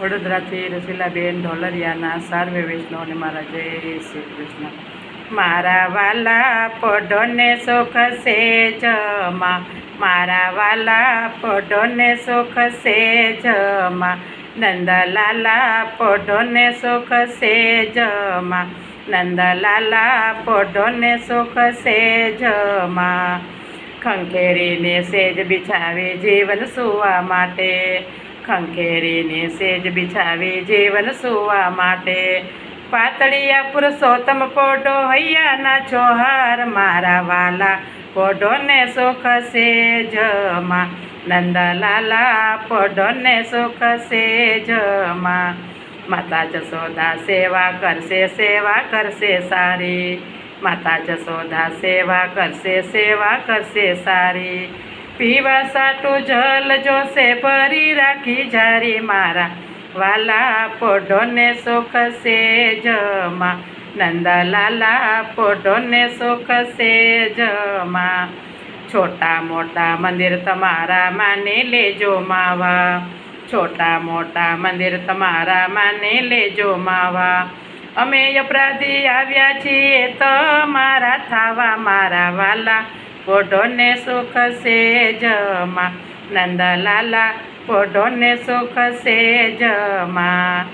વડોદરાથી રસીલાબેન ઢોલરિયાના સાર્વે વૈષ્ણવને મારા જય શ્રી કૃષ્ણ. મારા વાલા પઢોને સુખ સેજમાં મારા વાલા પઢોને સુખ સેજમાં નંદલાલા પઢોને સુખ સેજમાં નંદલાલા પઢોને સુખ સેજમાં ખંખેરીને સેજ બિછાવી જીવન સુવા માટે. ખંખેરીને સેજ બિછાવી જીવન સુવા માટે. પાતળિયા પુરુષોત્તમ પોડો હૈયાના ચોહાર મારા વાલા પોઢોને સુખ સેજમાં. નંદલાલા પોઢોને સુખ સેજમાં. માતા જશોદા સેવા કરશે સેવા કરશે સારી. માતા જશોદા સેવા કરશે સેવા કરશે સારી. પીવા સાટું જલ જોશે, ભરી રાખી જારી મારા. વાલા પોઢોને સુખ સેજમાં નંદલાલા પોઢોને સુખ સેજમાં છોટા મોટા મંદિર તમારા માની લેજો માવા. છોટા મોટા મંદિર તમારા માની લેજો માવા. અમે અપરાધી આવ્યા છીએ તમારા થાવા મારા વાલા. પોઢોને સુખ સેજમાં નંદલાલા પોઢોને સુખ સેજમાં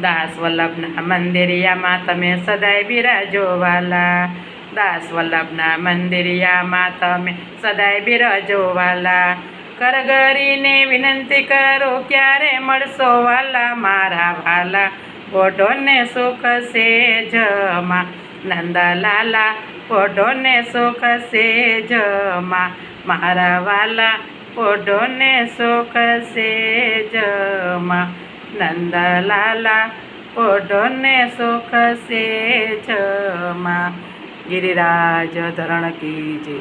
દાસ વલ્લભના મંદિરિયામાં તમે સદાય બિરાજો વાલા. દાસ વલ્લભના મંદિરિયામાં તમે સદાય બિરાજો વાલા. કરગરીને વિનંતી કરો, ક્યારે મળશો વાલા? મારા વાલા પોઢોને સુખ સેજમાં નંદલાલા, પોઢોને સુખ સેજમાં મારા વાલા, પોઢોને સુખ સેજમાં નંદલાલા, પોઢોને સુખ સેજમાં ગિરિરાજ ધરણ કી જય.